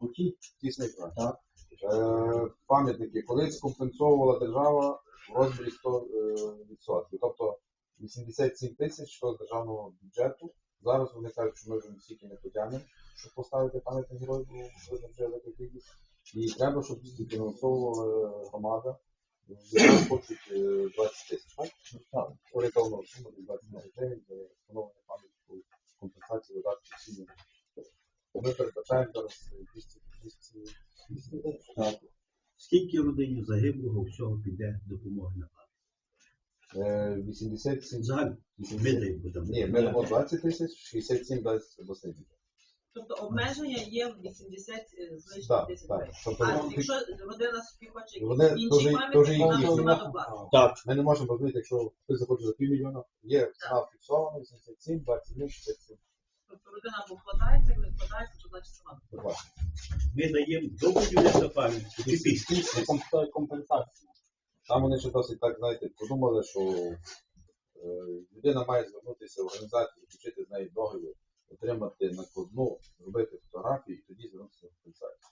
Окей. Тісний. Е, пам'ятники колись компенсовувала держава в розмірі 100 е, відсотків. Тобто 87 тисяч з державного бюджету. Зараз вони кажуть, що ми вже стільки не потягнемо, щоб поставити пам'ятник вже вже кількість. І треба, щоб фінансовувала громада. Зараз хочуть е, 20 тисяч, так? Орієнтовно сума десь 20 тисяч гривень за встановлення пам'ятку компенсації видатків сім'ї. Ми передбачаємо зараз 200 200 200 Так. Скільки родині загиблого всього піде допомоги на пам'ять? Е, 87 Взагалі, ми 80 даємо там. Ні, ми дамо 20 тисяч, 67 дасть обласний бюджет. Тобто обмеження є в 80 з лишнім Так, тисяч. Тобто А якщо родина собі хоче інші дуже вона повинна доплатити. Так. ми не можемо розуміти, якщо хтось захоче за півмільйона, є ціна фіксована, 87, 21, 67. Родина або вкладається, не вкладається, то значить сама. Ми даємо до будівництва пам'ятки. Чи після? Це ком- компенсація. Там вони ще досить так, знаєте, подумали, що е, людина має звернутися в організацію, заключити з нею договір, отримати накладну, зробити фотографію і тоді звернутися в компенсацію.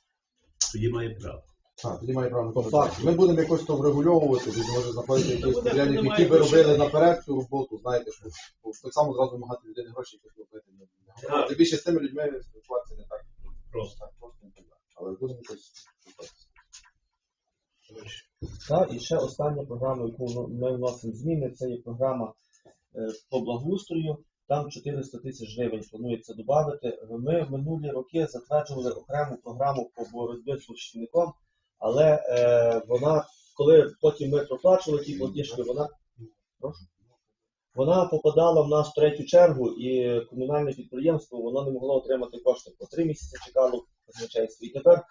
Тоді має право. А, тоді має право на компенсацію. Ми будемо якось то врегульовувати, тоді може знаходити якісь буде, які би робили наперед цю роботу, знаєте, що бо так само зразу вимагати людини гроші, які робити не не Так. Тим більше з тими людьми спілкуватися не так Просто. так просто не так. Але будемо якось спілкуватися. Так, і ще остання програма, яку ми вносимо зміни, це є програма е, по благоустрою. Там 400 тисяч гривень планується додати. Ми в минулі роки затверджували окрему програму по боротьбі з борщівником, але е, вона, коли потім ми проплачували ті платіжки, вона. Вона попадала в нас в третю чергу, і комунальне підприємство воно не могло отримати кошти. По три місяці чекало казначейство. І тепер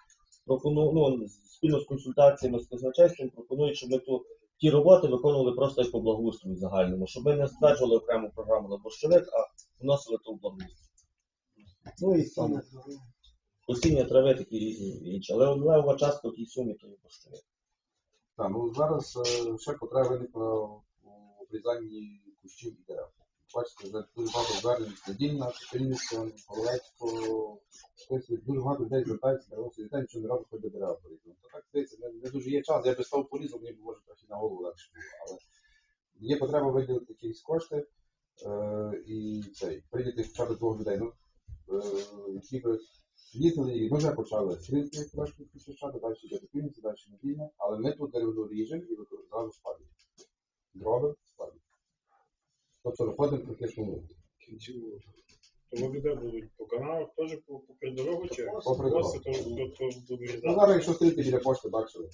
пропоную, ну, спільно з консультаціями з казначейством пропонують, щоб ми ту, ті роботи виконували просто як по благоустрою загальному, щоб ми не стверджували окрему програму на борщовик, а вносили ту в благоустрій. Ну і саме осіння трави такі різні інші. Але левова частка в тій сумі то є борщовик. Так, ну зараз е, ще потреба виникла у обрізанні кущів і дерев. Бачите, вже дуже багато звернень Надільна, Пільниця, Головецько, хтось дуже багато людей звертається, деревося дітей, що не робить, хоч до дерева порізати. То так здається, не, не дуже є час. Я без того порізав, мені б, може трохи на голову легше було. Але є потреба виділити якісь кошти е, і цей, прийняти хоча б двох людей. Ну, е, які би і ми вже почали стрільки трошки підключати, далі йде до півниці, далі недільне, але ми тут деревну ріжемо і використовуємо спалюємо. Дроби спалюємо. Тобто виходимо в руки. кінціву. Тому люди будуть по каналах теж по, по придорогу чи Попри Просто то, то, то будуть Ну зараз, якщо стрільки біля пошти, бачили,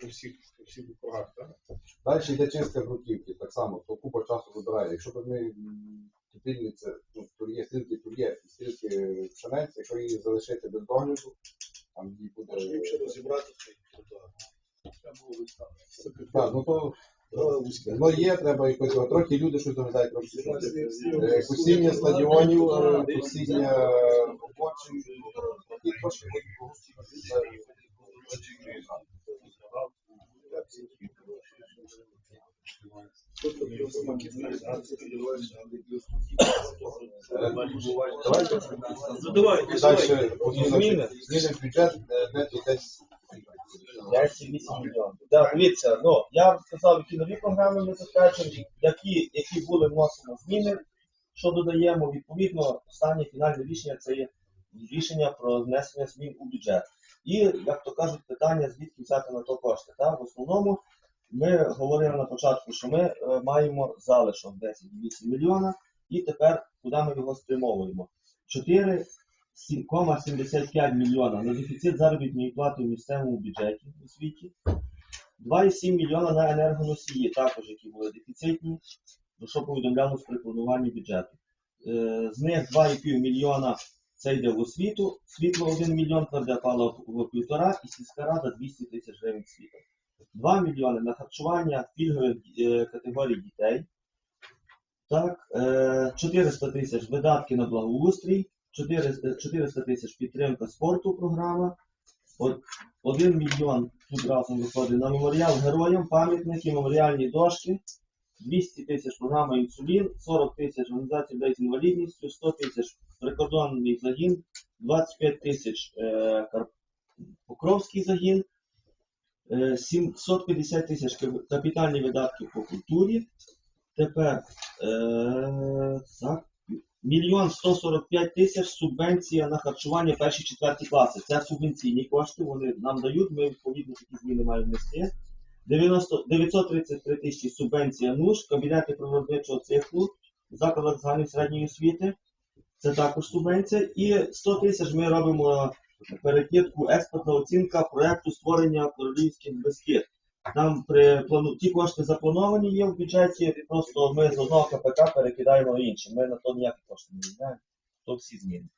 по всіх, по всіх округах, так? Далі йде чистка бруківки, так само, то купа часу вибирає. Якщо б ми топільниця, ну, тур'є, стрілки тур'є, і стрілки пшениці, якщо її залишити без догляду, там її буде. розібрати тротуар. Так, ну то воно є, треба якось трохи люди щось доглядають трошки. Е, Косіння стадіонів, е, і трошки. Давайте. Ну давайте, Далі зміни. Зміни бюджет е, нету десь 5-8 мільйонів. Да, дивіться, ну я вам сказав, які нові програми ми затверджені, які, які були вносимо зміни, що додаємо. Відповідно, останнє фінальне рішення це є рішення про внесення змін у бюджет. І, як то кажуть, питання, звідки взяти на то кошти. Та? В основному ми говорили на початку, що ми е, маємо залишок 10-8 мільйона, і тепер куди ми його спрямовуємо? 4,75 мільйона на дефіцит заробітної плати в місцевому бюджеті у світі, 2,7 мільйона на енергоносії, також які були дефіцитні, про що повідомлялось при плануванні бюджету. Е, З них 2,5 мільйона це йде в освіту, світло 1 мільйон, тверде паливо в півтора і сільська рада 200 тисяч гривень світла. 2 мільйони на харчування пільгових е, категорій дітей. Так, е, 400 тисяч видатки на благоустрій, 400 400 тисяч підтримка спорту програма, 1 мільйон тут разом виходить на меморіал героям, пам'ятники, меморіальні дошки, 200 тисяч програма інсулін, 40 тисяч організація людей з інвалідністю, 100 тисяч прикордонний загін, 25 тисяч е, Покровський загін, е, 750 тисяч капітальні видатки по культурі. Тепер е, так, мільйон 145 тисяч субвенція на харчування перші четверті класи. Це субвенційні кошти, вони нам дають, ми відповідно такі зміни маємо внести. 90, 933 тисячі субвенція НУШ, кабінети природничого циклу, закладах загальної середньої освіти. Це також субвенція. І 100 тисяч ми робимо перекидку експортна оцінка проекту створення королівських безкид. Там при плану ті кошти заплановані є в бюджеті, і просто ми з одного КПК перекидаємо інше. Ми на то ніякі кошти не міняємо. То всі зміни.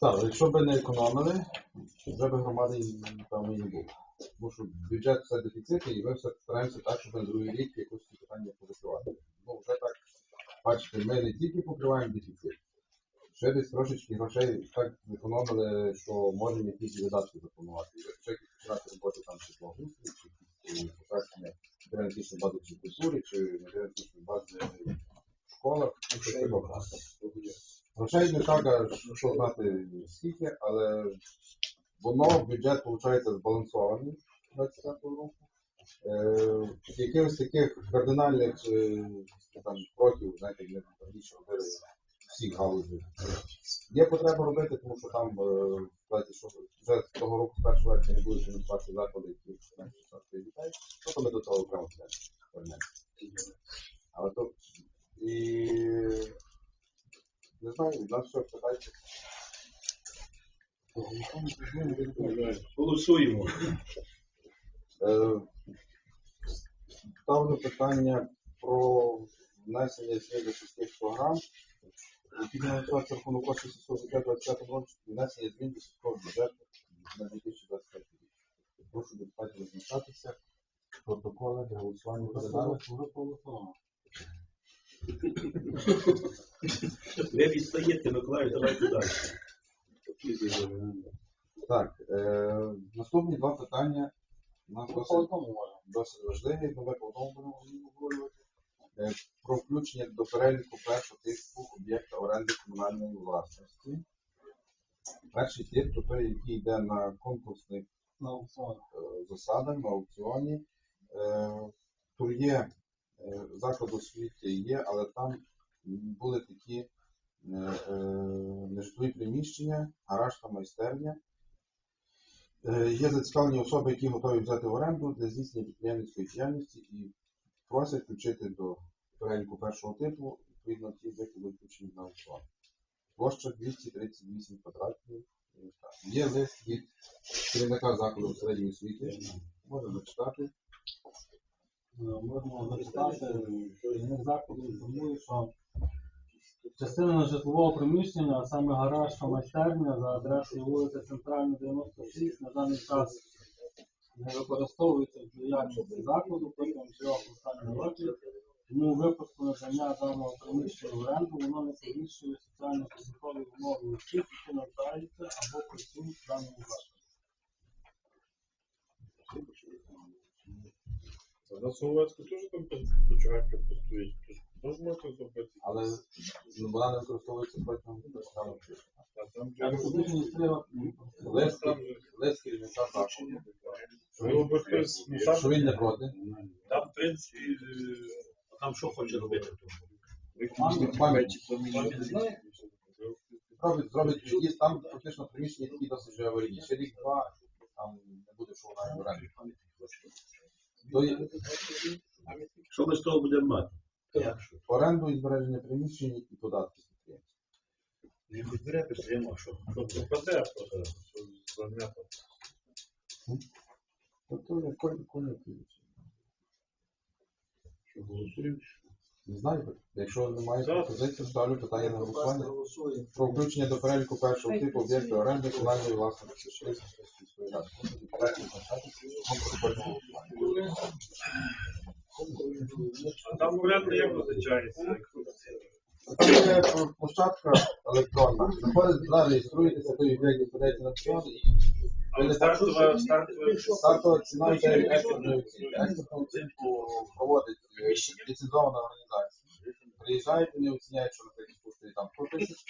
Так, якщо б не економили, вже б громади напевно і не було. Тому що бюджет це дефіцит, і ми все стараємося так, щоб на другий рік якось ці питання покривати. Ну, вже так, бачите, ми не тільки покриваємо дефіцит, ще десь трошечки грошей так економили, що можемо якісь видатки запланувати. Якщо якісь починати роботи там чи благоустрій, чи е, покращення генетичної бази чи культури, чи генетичної бази в школах, ну, щось такого. Грошей не так, аж, що знати скільки, але воно бюджет виходить збалансований 25 року. Е, якихось таких кардинальних е, там, кроків, знаєте, ми раніше робили всіх галузей. Є потреба робити, тому що там е, що вже з того року з 1 вересня не будуть фінансувати заклади, які менше 16 дітей, ну, то ми до того окремо. Але то і не знаю, нас що питайте. Голосуємо. Е, Ставлю питання про внесення змін до сільських програм. Фінансуються рахунок коштів сільського бюджету 20 році, внесення змін до сільського бюджету на 2025 рік. Прошу депутатів розмішатися. Протоколи для голосування передали. Ви відстаєте, Миколаїв, давайте далі. Так, е, наступні два питання у нас досить, досить важливі, ми по одному будемо обговорювати. Е, про включення до переліку першого оренди комунальної власності. Перший тип то той, який йде на конкурсних е, засадах, на аукціоні. Е, Тут є е, заклад освіти є, але там були такі нежитлові приміщення, гараж та майстерня. Є зацікавлені особи, які готові взяти в оренду для здійснення підприємницької діяльності і просять включити до переліку першого типу, відповідно ті об'єкти будуть на аукціон. Площа 238 квадратів. Е. Є лист від керівника закладу середньої освіти. Можна зачитати. можемо зачитати, керівник закладу інформує, що частина житлового приміщення, а саме гараж та майстерня за адресою вулиця Центральна 96 на даний час не використовується в діяльності закладу протягом трьох останніх років. Тому у випадку надання даного приміщення в оренду воно не погіршує соціально-побутові умови осіб, які навчаються або працюють в даному закладі. На Соловецьку теж там почагарка постоїть. Тож можна зробити. Але ну, вона не використовується протягом там, лист керівника закладу. Що він не проти. там, в принципі, е, там що хоче робити? Зробить, зробить під'їзд, там фактично приміщення такі досить вже аварійні. Ще рік-два, там не буде, що вона в оренді. То Що ми з того будемо мати? оренду і збереження приміщень і податки підприємців. не підберете прямо, що що пропаде, просто що занято. Тобто я коні коні Що голосуємо? Не знаю, якщо немає пропозицій, ставлю питання на голосування. Про включення до переліку першого типу об'єкту оренди комунальної власності Шилицької сільської ради. Депутатів визначатися голосування. А там оренда як визначається? Є площадка електронна. Заходите туди, реєструєтеся, той об'єкт подається на і Але стартова, стартова, Стартова ціна від експертної оцінку проводить е, ліцензована організація. Приїжджають, вони оціняють, що наприклад коштує там 100 тисяч,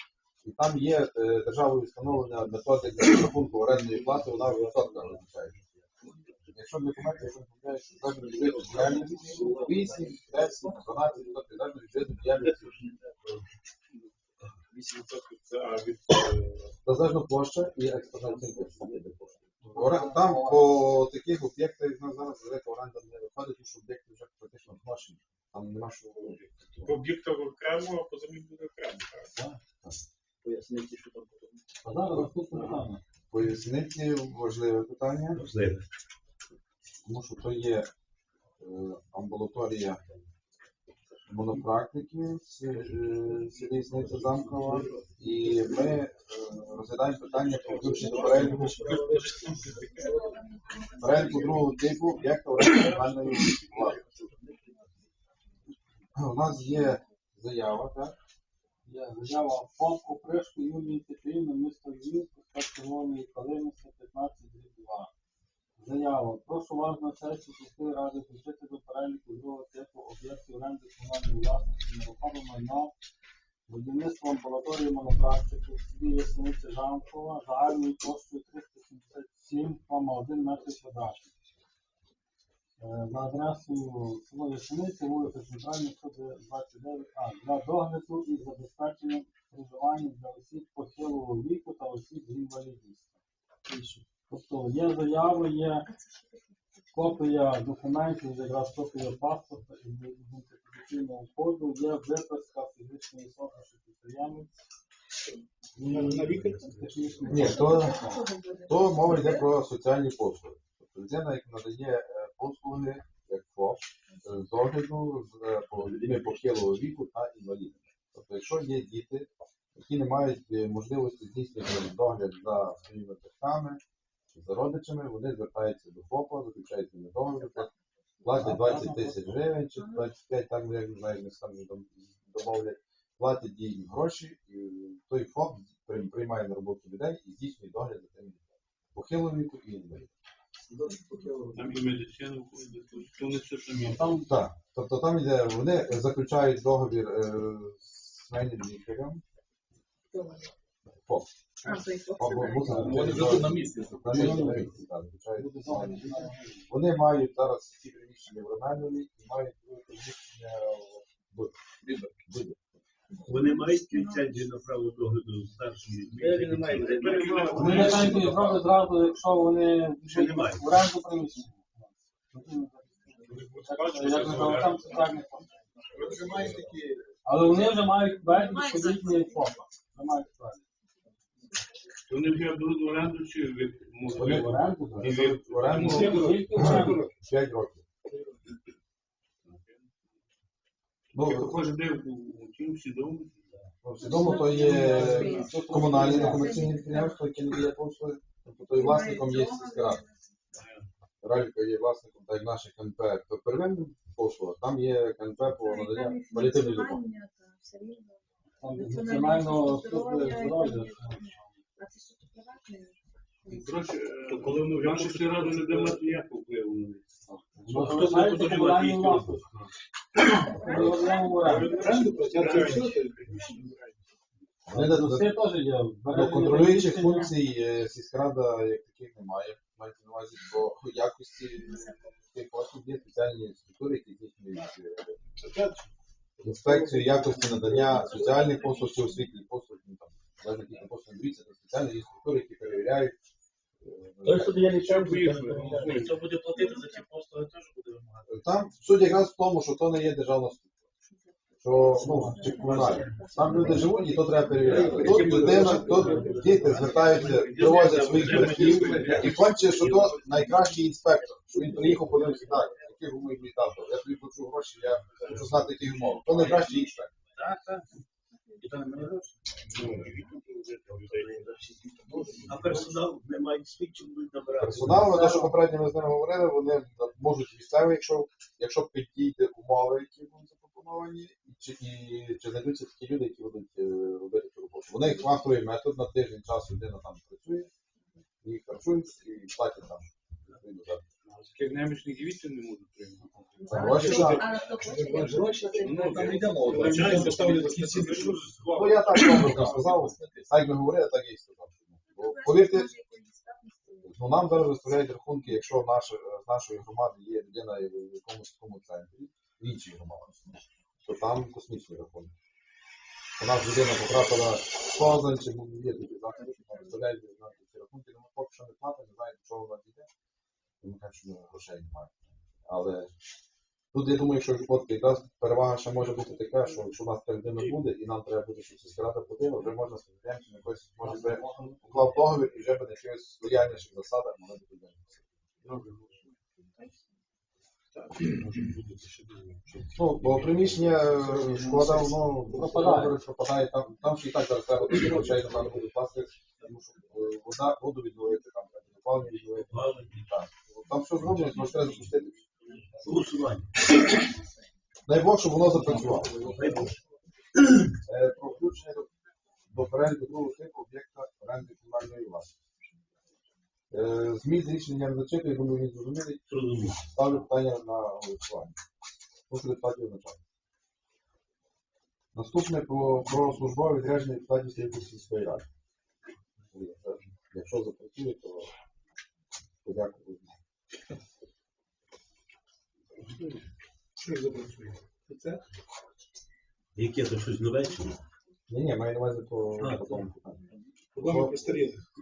і там є е, державою встановлена методика рахунку орендної плати, вона в відсотках визначається. Якщо документи, якщо помиляюсь, що залежно від виду діяльності, 8, 10, 12 відсотків, залежно від виду діяльності, 8% від е, залежно площа і. Оре- Там по таких об'єктах ну, зараз велика оренда не виходить, тому що об'єкти вже практично зношені. Там нема що робити. по об'єктах окремо, а по землі буде окремо. так? Пояснити, що там потім. А зараз наступне питання. Пояснити важливе питання, Можливо. тому що то є е, амбулаторія монопрактики з е, Замкова, і ми е, розглядаємо питання про включення до переліку другого типу об'єкта оренди комунальної власності. У нас є заява, так? Є заява фонд Опришку Юлії Петрівни, місто Львів, проспект Червоної Калиниці, 15 2. Заява. Прошу вас на сесію сільської ради включити до переліку другого типу об'єктів оренди комунальної власності нерухоме майно, будівництво амбулаторії монопрактики в селі Ясениця Жамкова загальною площею 377,1 метр квадратний. Е, За адресою село Ясениця, вулиця Центральна, 29А, для догляду і забезпечення проживання для осіб похилого віку та осіб з інвалідністю. Тобто є заява, є копія документів, якраз копія паспорта і ідентифікаційного коду, є виписка фізичної особи, що підприємець. Ні, то, то мова йде про соціальні послуги. Тобто людина, яка надає е, послуги як ФОП, з догляду з е, людьми похилого віку та інвалідами. Тобто, якщо є діти, які не мають е, можливості здійснювати догляд за своїми батьками, за родичами, вони звертаються до ФОПа, заключають з ними договір, платять 20 тисяч гривень чи 25, там як не знаю, самі домовлять, платять їм гроші, і той ФОП приймає на роботу людей і здійснює догляд за тими дітьми. Похилого віку і інвалідів. Там і медицина входить, то не все, мені. Там Так, тобто там йде, вони заключають договір е, з лікарем. ФОП. На місці. Вони мають зараз ці приміщення в Романові і мають друге приміщення в. Вони мають ліцензію на право догляду старшої. Вони не мають зробити зразу, якщо вони в оренду приміщення. Але вони вже мають введені відповідні ФОПа. Вже мають введені. Вони вже беруть в оренду чи ви Вони В оренду, так. в оренду Тільки в оренду. 5 років. Ну, кожен день у тім свідомо. Ну, Свідомо, то є комунальне некомерційне підприємство, яке надає послуги. Тобто то і власником є сільська рада. Ралька є власником, так як наше КНП, то первинна послуга, там є КНП по наданню паліативної допомоги. Там національного служби здоров'я. А це приватне. Коротше, то коли ми наша сільрада не буде мати ніякого впливу на них. Бо в оренду платять все. Вони до- Це теж є. до контролюючих функцій е, сільськрада як таких немає. Мається на увазі по якості тих послуг є спеціальні структури, які здійснюють е, інспекцію якості надання соціальних послуг чи освітніх послуг, ну там, там послуги дивіться, то спеціальні є структури, які перевіряють. е, Той, хто дає Поїхали. хто буде платити за ці послуги, теж буде вимагати. Там суть якраз в тому, що то не є державна структура. Що ну, чи комунальна. Там люди живуть і то треба перевіряти. Тут людина, тут діти звертаються, привозять своїх батьків і хоче, що то найкращий інспектор. Що він приїхав, подивився так, яких умов мій тато. Я тобі плачу гроші, я хочу знати, які умови. То найкращий інспектор. А персонал не мають будуть набирати. Персонал, те, що попередньо ми з ними говорили, вони можуть місцеві, якщо, якщо підійти умови, які будуть запропоновані, і чи, і, чи знайдуться такі люди, які будуть е, робити цю роботу. Вони класовий метод на тиждень часу людина там працює, їх харчують, і штаті там. Так. Таких немічних не можуть приймати. Я так образно сказав, так ми говорили, так і сказав. Повірте, ну, нам зараз виставляють рахунки, якщо з нашої громади є людина в якомусь такому центрі, в іншій громаді, то там космічні рахунки. У нас людина потрапила в Позань, чи є такі заходи, що там виставляють ці рахунки, ну, ми поки що не платимо, не знаємо, до чого вона дійде. Тому кажуть, що грошей немає. Але тут я думаю, що от якраз перевага ще може бути така, що якщо у нас людина буде, і нам треба буде, щоб сільська рада вже можна підприємцем якось може би уклав договір і вже би на якихось лояльніших засадах могли бути людини. Ну, бо приміщення е, шкода, воно Пропадає. пропадає, там, там ще і так зараз треба тоді грошей, напевно, буде пластик, тому що е, вода, воду відновити, там треба опалення відновити. Так. Там все зроблено, тому що треба запустити. Голосування. Дай Бог, щоб воно запрацювало. Е, Про включення до, до переліку другого типу об'єкта оренди комунальної власності. Е, Зміст рішення не зачитую, думаю, він зрозумілий. Зрозуміло. Ставлю питання на голосування. Прошу депутатів визначати. Наступне про, про службове відрядження депутатів Сільської сільської ради. Якщо запрацює, то Що ж запрацює? Це? Яке то щось нове чи ні? Ні, ні, маю на увазі по А, по тому питанню. Проблема постарілих.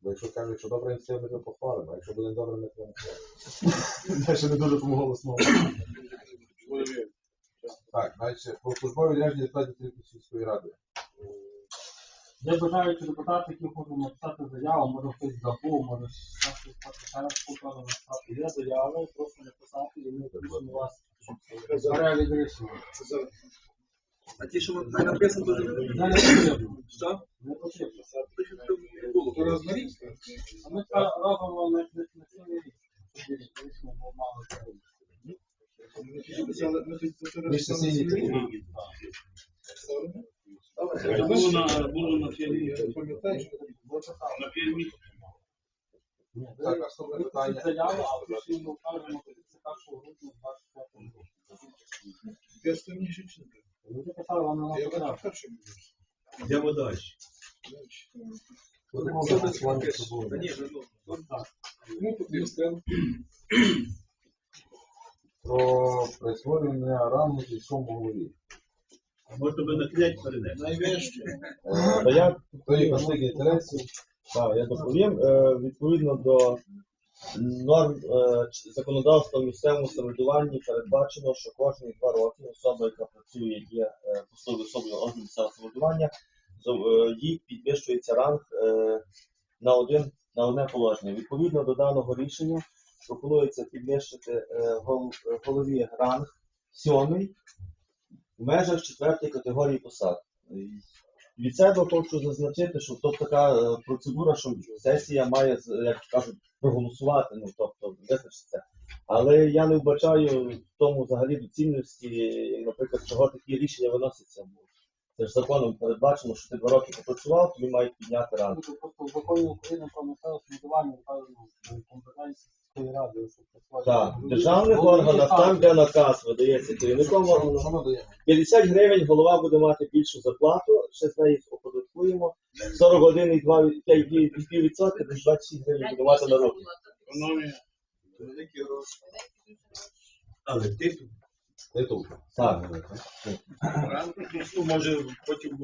Бо якщо кажуть, що добре ініціатива, ми то похвалимо, а якщо буде добре, ми то не похвалимо. Я не дуже тому голосно. Так, значить, про службове відрядження депутатів Сільської сільської ради. Я Є бажаючі депутати, які хочуть написати заяву, може хтось забув, може щось написати, написати. Є заяви, просто написати, і ми пишемо вас. А ті, що не написано, то що? Не потрібно. То розмаріть. А ми робимо на цілий рік. було на фірмі. На фірмі. Так, наступне питання. Заяву, а пишіть ми вкажемо, що це 1 грудня 25 року. Я сьогодні чи не? Ви писали вам на Я бачу першим. Йдемо далі. Про присвоєння ранgu сільському голові. Може тебе на князь перенести. Найвище. Е, я Хто є конфлікт інтересів? Так, я доповім. Е, Відповідно до норм е, законодавства в місцевому самоврядуванні передбачено, що кожні два роки особа, яка працює, є е, посадовою особою органу місцевого самоврядування, їй підвищується ранг на один на одне положення. Відповідно до даного рішення пропонується підвищити голові ранг сьомий в межах четвертої категорії посад. Від себе хочу зазначити, що тобто така е, процедура, що сесія має, як кажуть, проголосувати, ну тобто визначитися. Але я не вбачаю в тому взагалі доцільності, наприклад, чого такі рішення виносяться. Це ж законом передбачено, що ти два роки попрацював, тобі мають підняти ранг. Це просто в законі України про місцеве самоврядування вказано компетенції сільської ради, що працювати. Так, в державних органах, там, де наказ видається керівником Що органу, ми даємо? 50 гривень голова буде мати більшу зарплату, ще з неї оподаткуємо. 40 годин і 2,5 відсотки, десь 26 гривень буде мати на руки. Економія. Великі гроші. Але ти Титул. Так. Ну, може, потім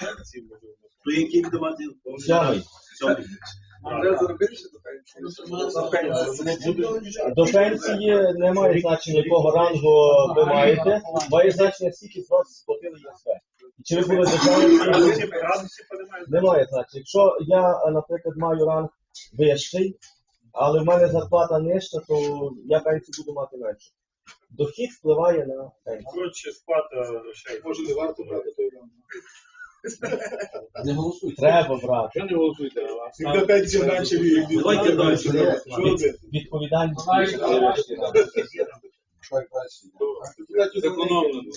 пенсії може. то який давати Сьомий. Сьомий. Треба зробити ще До пенсії немає значення, якого рангу ви маєте. Має значення, скільки з вас сплатили ЄСВ. Чи ви були службовцем? Немає значення. Якщо я, наприклад, маю ранг вищий, але в мене зарплата нижча, то я пенсію буду мати менше. Дохід впливає на пенсію. Коротше, сплата ще. Може, не варто брати той ран. Не голосуйте. Треба брати. Що не голосуйте? До пенсії начали. Давайте далі. Що робити? Відповідальність. Зекономлено.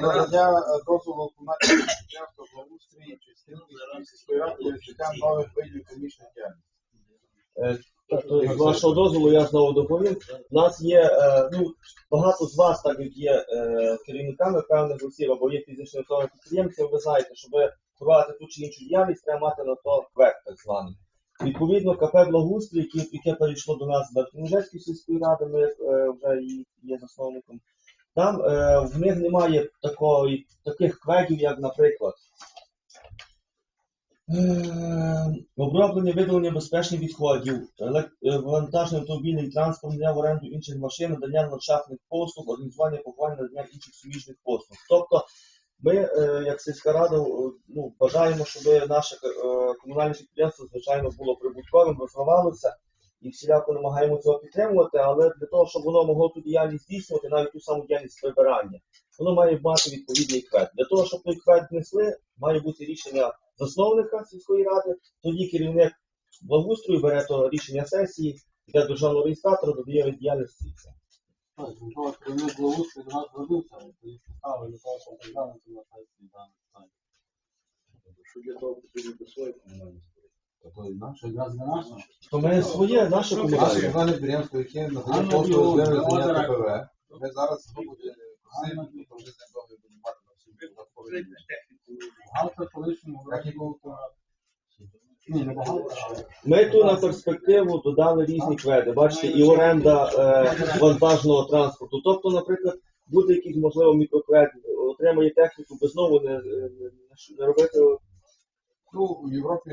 Надання е, дозволу виконання підприємства благоустрій частинки сільської ради для нових видів економічної діяльності. Е, то, з вашого дозволу я знову доповім. У нас є е, ну, багато з вас, так як є е, керівниками певних осіб або є фізичними особами підприємцями, ви знаєте, щоб провадити ту чи іншу діяльність, треба мати на то квек, так званий. Відповідно, КП Благоустрій, яке, перейшло до нас з Бертінжецької сільської ради, ми е, вже є засновником. Там в них немає такої, таких квеків, як, наприклад, оброблення видалення безпечних відходів, е, вантажний автомобільний транспорт, надання в оренду інших машин, надання ландшафтних послуг, організування поховання, надання інших суміжних послуг. Тобто ми, е, як сільська рада, е, ну, бажаємо, щоб наше е, комунальне підприємство, звичайно, було прибутковим, розвивалося і всіляко намагаємо цього підтримувати, але для того, щоб воно могло ту діяльність здійснювати, навіть ту саму діяльність прибирання, воно має мати відповідний квет. Для того, щоб той квет внесли, має бути рішення засновника сільської ради, тоді керівник благоустрою бере то рішення сесії, йде до державного реєстратора, додає від діяльності. Так, ну, то керівник благоустрою до нас звернувся, і поставили для того, щоб розглянути на сесії дане питання. Що для того потрібно присвоїти комунальні То і наше. Якраз не наше? То ми своє, наше Наше комунальне. комунальне підприємство, яке надає Ганна послуги з вивезення Ганна ТПВ. Ми зараз робимо Ганна просимо, Ми тут на перспективу додали різні кведи. Бачите, і оренда е, вантажного транспорту. Тобто, наприклад, буде якийсь можливо мікроквед, отримає техніку, без знову не, не, не робити. Ну, в Європі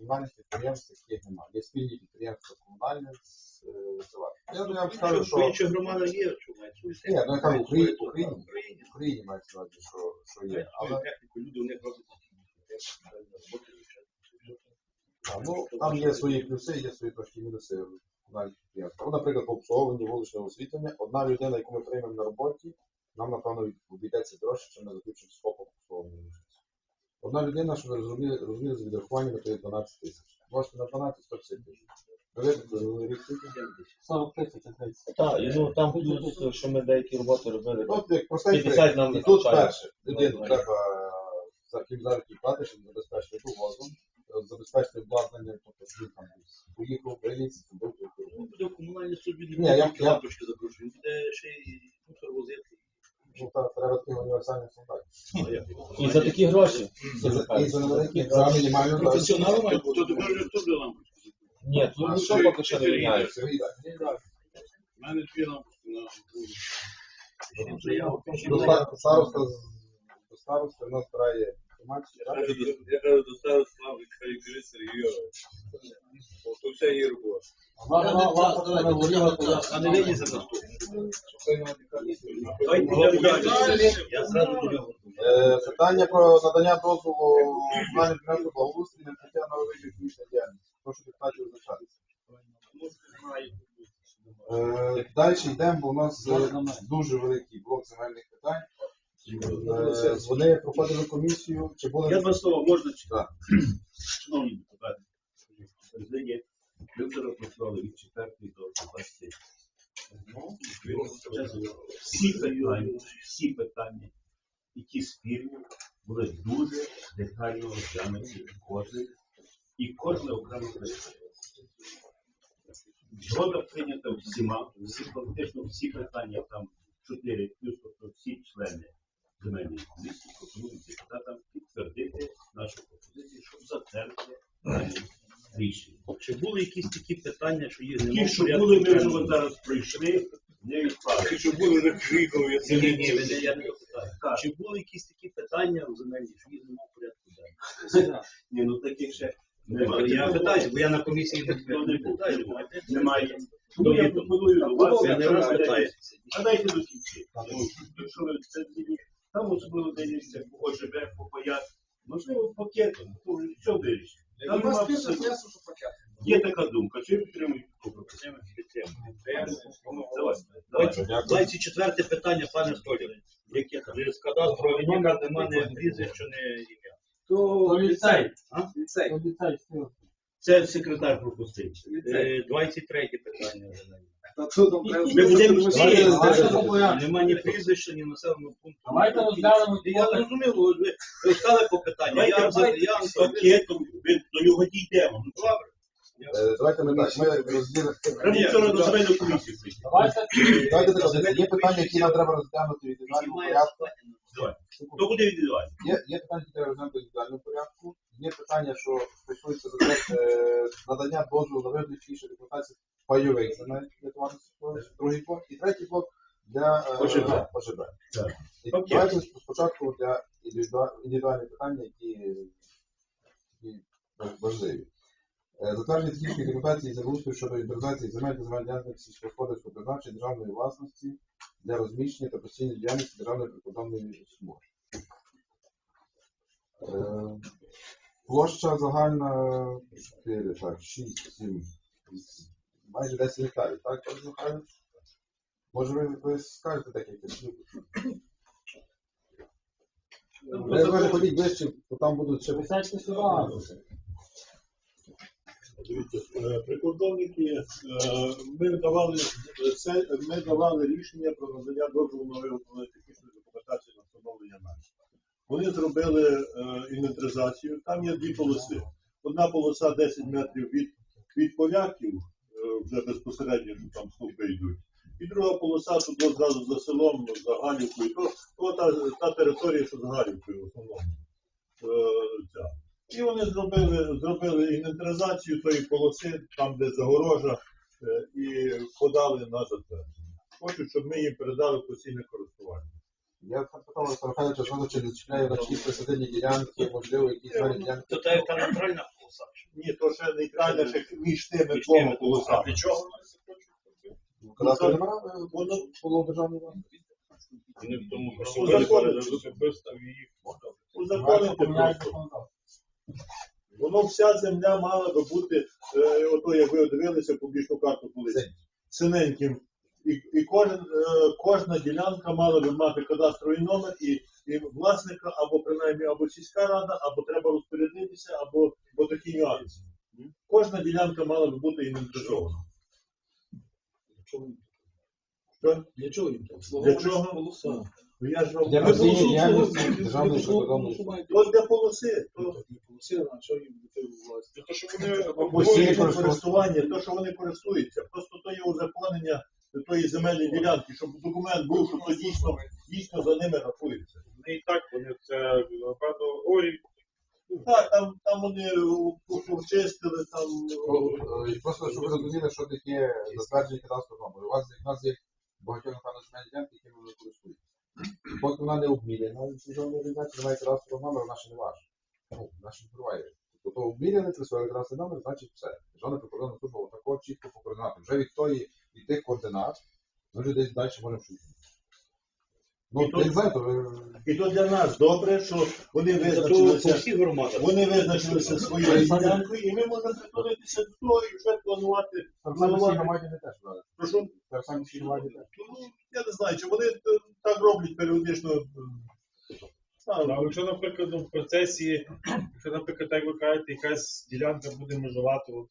комунальних підприємств таких немає. Є спільні підприємства комунальні з е, приватними. Я, я вам скажу, що... Інші громади є, що мають свою Ні, ну я кажу, в Україні, в Україні, В Україні. мається на увазі, що, що є. Але техніку, люди роблять а, ну, там є свої плюси, є свої трошки мінуси комунальних підприємствах. Наприклад, по обслуговуванню вуличного освітлення, одна людина, яку ми приймемо на роботі, нам, напевно, обійдеться дорожче, ніж ми закупимо скопом обслуговування. Одна людина, щоб ви розуміли, розуміли з відрахуваннями, то є 12 тисяч. Можете на 12 150 тисяч. Ви видите, рік скільки? 40 тисяч, Так, і ну там плюс, що ми деякі роботи робили. От як простий 50 нам приклад. І тут вистачає. перше, людину Ну, треба за ким заробітні плати, щоб забезпечити довозом, е, забезпечити обладнання, тобто що він там поїхав, зробив ту Ну, роботу. буде в комунальній службі, Ні, я- я- лампочки запрошую. Буде ще й мусор возити. Ну, треба такий універсальний стандарт. І за такі гроші. І за- невеликі, за мінімальну Професіонали мають бути. То тепер вже хто буде лампочки? Ні, тут нічого поки що не міняється. У мене дві лампочки на До староста до староста нас збирає інформацію. Я кажу, до старости лаврика і кажи Сергійович. То все є. Ладно, ладно, ладно, говорила, то А не за. Я до. Е, Питання про надання дозволу благоустрій на нових видів економічної діяльності. Прошу депутатів визначатися. Е, Далі йдемо, бо у нас е, дуже великий блок земельних питань. Е, Вони проходили комісію, чи були Я два слова можна чи Так. Шановні депутати, ви вчора працювали від 4 до 20. Ну, чесно, Всі питання, всі питання, які спільні, були дуже детально розглянуті кожен, і кожне окремо прийшло. Згода прийнята всіма, всі фактично всі питання, там чотири плюс, тобто всі члени земельної комісії пропонують депутатам підтвердити нашу пропозицію, щоб затвердити дане рішення. Чи були якісь такі питання, що є Ті, що були, ми вже от зараз пройшли, не відпали. Що були я це Ні, ні, ви не- я не питаю. Чи були якісь такі питання в земельні, що їх немає в порядку денному? Ні, ну таких ще Я немає. питаю, бо я на комісії не Ну, не питаю. немає. Немає. Тому я пропоную до вас, Я не раз питаю. а дайте до кінці. Ну, Якщо ви це зміни, там особливо дається по ОЖБ, по паях, можливо, пакетом, то все вирішить. Там нема все. Є така думка, чи ви підтримуєте таку пропозицію? Давайте, 24 питання, пане Столір. Яке там? З кадастрового номер нема не прізвища, не ім'я. То ліцей. То ліцей, все. Це секретар пропустив. Е, 23 питання вже на ньому. Ми Ми будемо всі. Нема ні прізвища, ні населеного пункту. Давайте розглянемо Я зрозумів, ви стали по питанню. Я, я пакетом, до нього дійдемо. Ну, Добре. Я давайте ми так, ми розділимо. Треба вчора до земельної комісії прийти. Давайте Давайте так, є питання, які нам треба розглянути в індивідуальному порядку. Давай. Хто буде індивідуально? Є, є питання, які треба розглянути в індивідуальному порядку. Є питання, що стосується затрат, е, надання дозволу на вигляд іншої документації пайових земель для. Другий блок. І третій блок для е, ОЖБ. ОЖБ. Так. І Окей. Давайте спочатку для індивідуа- індивідуальні питання, які, які важливі. Е, Затвердження технічної документації землеустрою щодо інвентаризації земель та земель ділянок сільськогосподарського призначення державної власності для розміщення та постійної діяльності державної прикордонної смуги. Е, Площа загальна 4, так, 6, 7, майже 10 гектарів, так, пане Михайло? Може ви, ви скажете декілька слів? Ви в ходіть ближче, бо там будуть ще присядьте сюди. Е, прикордонники, е, ми давали е, це, ми давали рішення про надання дозволу на технічної документації на встановлення меж. Вони зробили інвентаризацію. Там є дві полоси. Одна полоса 10 метрів від, від поляків, е, вже безпосередньо, що там стовпи йдуть. І друга полоса тут одразу за селом, за Галівкою. То, то та, та територія, що за Галівкою в основному. І вони зробили, зробили інвентаризацію тої полоси, там, де загорожа, е, і подали на затвердження. Хочуть, щоб ми їм передали постійне користування. Я так питав Олександра Михайловича, що чи не чіпляє на чиїсь присадибні ділянки, можливо, якісь земельні ділянки. То та яка нейтральна полоса. Ні, то ще нейтральне ще між тими двома полосами. для чого вони це хочуть? Ну, Кадастр Ну, номера е, Воно було державної власності. Вони в тому узаконити, узаконити Поміняйте просто. Воно вся земля мала би бути, е, ото як ви дивилися публічну карту колись, синеньким. І, і кожен, е, кожна ділянка мала би мати кадастровий номер і, і власника, або принаймні або сільська рада, або треба розпорядитися, або, або такі нюанси. Кожна ділянка мала би бути інвентаризована. Що? Для чого їм там? Для чого? Ну, я ж вам Для кажу, діяльності державної то для полоси, то То, що вони користування, то, що вони користуються. Просто то є узаконення тої земельної ділянки, щоб документ був, що то дійсно, дійсно за ними рахується. Вони і так, вони це, напевно, ой, Так, там, там вони обчистили, там Ну, е, Просто щоб ви розуміли, що таке затвердження кадастрового номеру. У вас у нас є багатьох напевно земельні ділянки, які ви користуєтеся. Поки вона не обміряна, державної організації немає кадастрового номеру, вона ще не ваша. Ну, не провайдер. Тобто обміряли присвоїли кадастровий номер, значить все. Державна прикордонна служба отако чітко по координатам. Вже від тої, від тих координат, ми вже десь далі можемо шукати. Ну, І я не знаю, то і то для нас добре, що вони визначилися. всіх громадах. Вони визначилися своєю ділянкою, і ми можемо прикладатися до того і вже планувати. в самій громаді не теж брали. Прошу, самій громаді теж. ну, я не знаю, чи вони е, так роблять періодично. е, а, Ну, якщо, наприклад, ну, в процесі, якщо, наприклад, так ви кажете, якась ділянка буде межувати, от,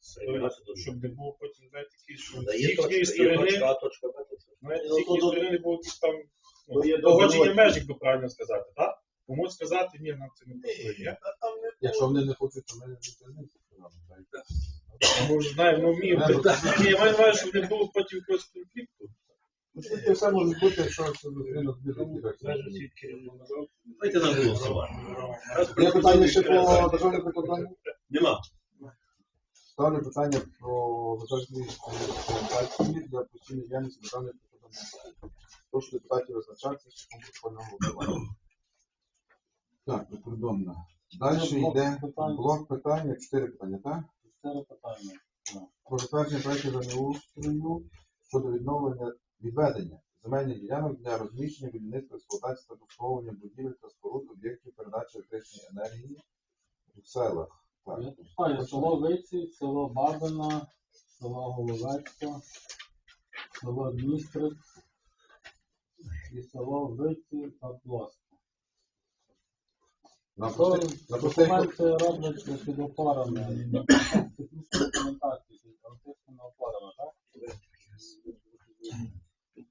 щоб не було потім, знаєте, якісь, що з їхньої сторони, знаєте, з їхньої сторони не було якісь там ну, є погодження меж, як би правильно сказати, так? Комусь сказати, ні, нам це не потрібно. а не Якщо вони не хочуть, то ми не займемося. Ми вже знаємо, ми вміємо. Ні, я маю на увазі, щоб не було потім якогось конфлікту. Ну, Це все може бути, якщо це зустрінуть Давайте на голосування. Є питання ще по державній прикордонні? Нема. Ставлю питання про затвердження документації для постійної діяльності державної прикордонної служби. Прошу депутатів визначатися шляхом протокольного голосування. Так, прикордонна. Далі Блок йде питань. блок питання, чотири питання, так? Чотири питання. Про затвердження проєкту землеустрою щодо відновлення відведення земельних ділянок для розміщення будівництва експлуатації та обслуговування будівель та споруд об'єктів передачі електричної енергії у селах. Так. Я читаю село Виці, село Бабина, село Головецьке, село Дністрик і село Виці та Плоске. На простих- на простих документи робляться під опорами. Технічні документації під опорами, так? Що розглядали комісії? То є, е,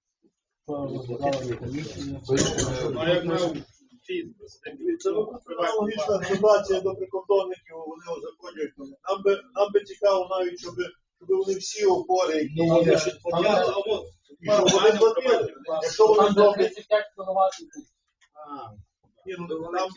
А як ми ситуація до прикордонників, вони узаконюють. Нам би, нам би цікаво навіть, щоб щоб вони всі опори, які Ну, є, вони Я- щоб вони платили. Якщо вони зроблять 35 кВт. а, Ні, ну, там